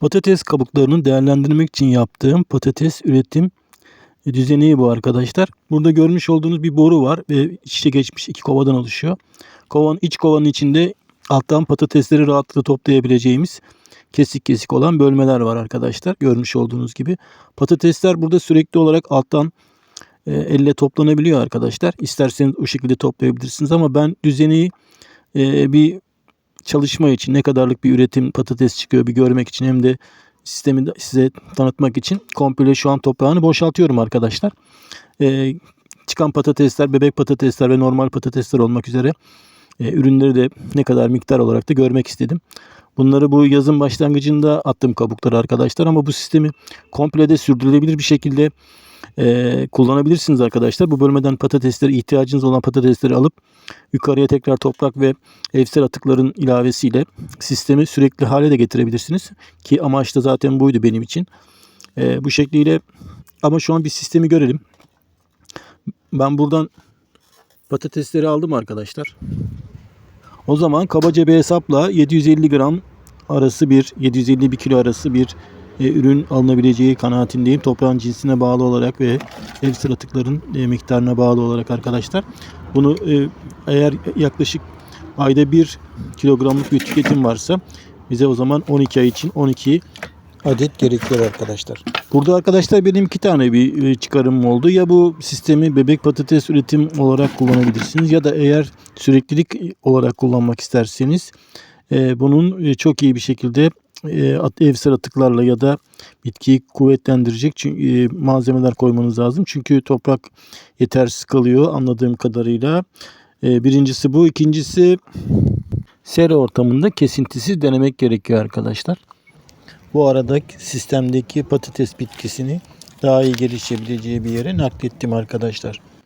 Patates kabuklarını değerlendirmek için yaptığım patates üretim düzeni bu arkadaşlar. Burada görmüş olduğunuz bir boru var ve iç içe geçmiş iki kovadan oluşuyor. Kovan iç kovanın içinde alttan patatesleri rahatlıkla toplayabileceğimiz kesik kesik olan bölmeler var arkadaşlar. Görmüş olduğunuz gibi. Patatesler burada sürekli olarak alttan e, elle toplanabiliyor arkadaşlar. İsterseniz o şekilde toplayabilirsiniz ama ben düzeni e, bir çalışma için ne kadarlık bir üretim patates çıkıyor bir görmek için hem de sistemi size tanıtmak için komple şu an toprağını boşaltıyorum arkadaşlar. E, çıkan patatesler, bebek patatesler ve normal patatesler olmak üzere e, ürünleri de ne kadar miktar olarak da görmek istedim. Bunları bu yazın başlangıcında attım kabukları arkadaşlar ama bu sistemi komple de sürdürülebilir bir şekilde e, kullanabilirsiniz arkadaşlar. Bu bölmeden patatesleri ihtiyacınız olan patatesleri alıp yukarıya tekrar toprak ve evsel atıkların ilavesiyle sistemi sürekli hale de getirebilirsiniz. Ki amaç da zaten buydu benim için. E, bu şekliyle ama şu an bir sistemi görelim. Ben buradan patatesleri aldım arkadaşlar. O zaman kabaca bir hesapla 750 gram arası bir 750 bir kilo arası bir e, ürün alınabileceği kanaatindeyim. Toprağın cinsine bağlı olarak ve evsel atıkların e, miktarına bağlı olarak arkadaşlar. Bunu e, eğer yaklaşık ayda 1 kilogramlık bir tüketim varsa bize o zaman 12 ay için 12 adet gerekiyor arkadaşlar. Burada arkadaşlar benim iki tane bir e, çıkarım oldu. Ya bu sistemi bebek patates üretim olarak kullanabilirsiniz ya da eğer süreklilik olarak kullanmak isterseniz bunun çok iyi bir şekilde evsel atıklarla ya da bitkiyi kuvvetlendirecek e, malzemeler koymanız lazım. Çünkü toprak yetersiz kalıyor anladığım kadarıyla. E, birincisi bu. ikincisi sera ortamında kesintisiz denemek gerekiyor arkadaşlar. Bu arada sistemdeki patates bitkisini daha iyi gelişebileceği bir yere naklettim arkadaşlar.